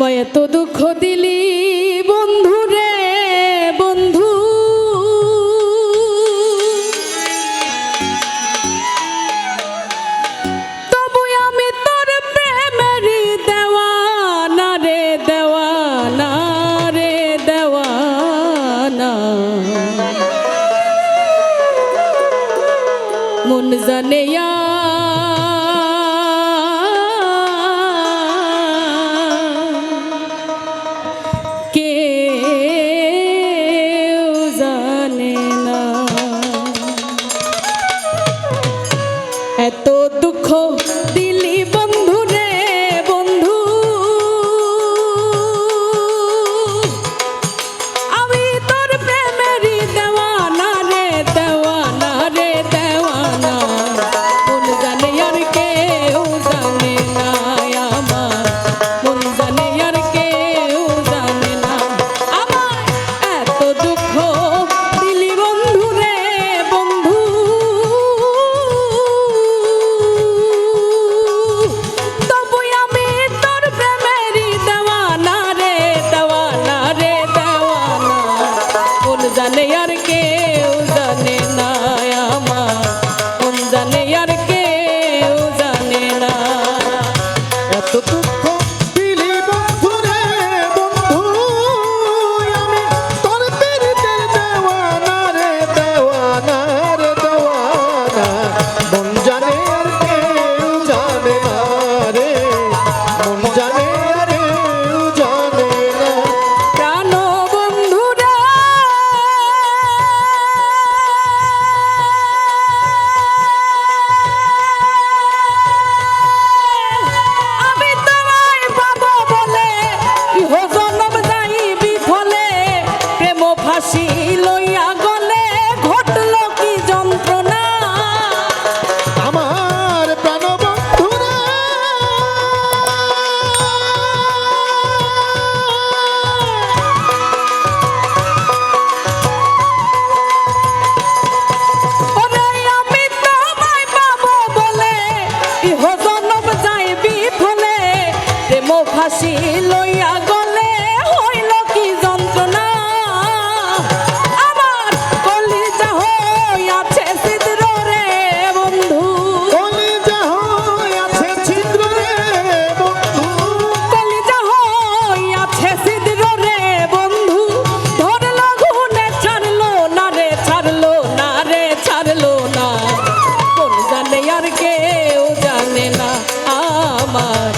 আমায় এত দুঃখ দিলি, বন্ধু রে, বন্ধু। তবু আমি তোর প্রেমেরই দেওয়ানা রে দেওয়ানা রে, দেওয়ানা। মন জানে হাসি লইয়া গলে হইল কি যন্ত্রণা? আমার কলিজা হইয়াছে ছিদ্র রে বন্ধু। কলিজা হইয়াছে ছিদ্র রে বন্ধু। কলিজা বন্ধু। ধরলো ঘুনে ছাড়লো না রে ছাড়লো ছাড়লো না। কোন জানে আর কেউ জানে না আমার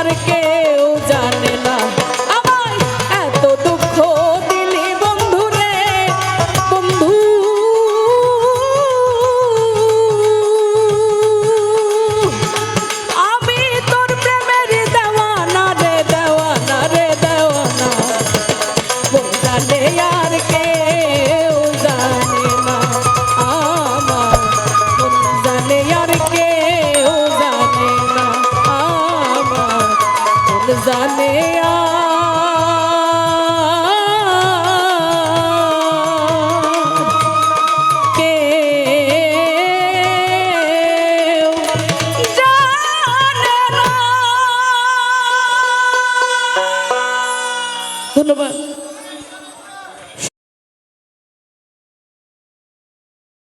জানে জানে ধন্যবাদ।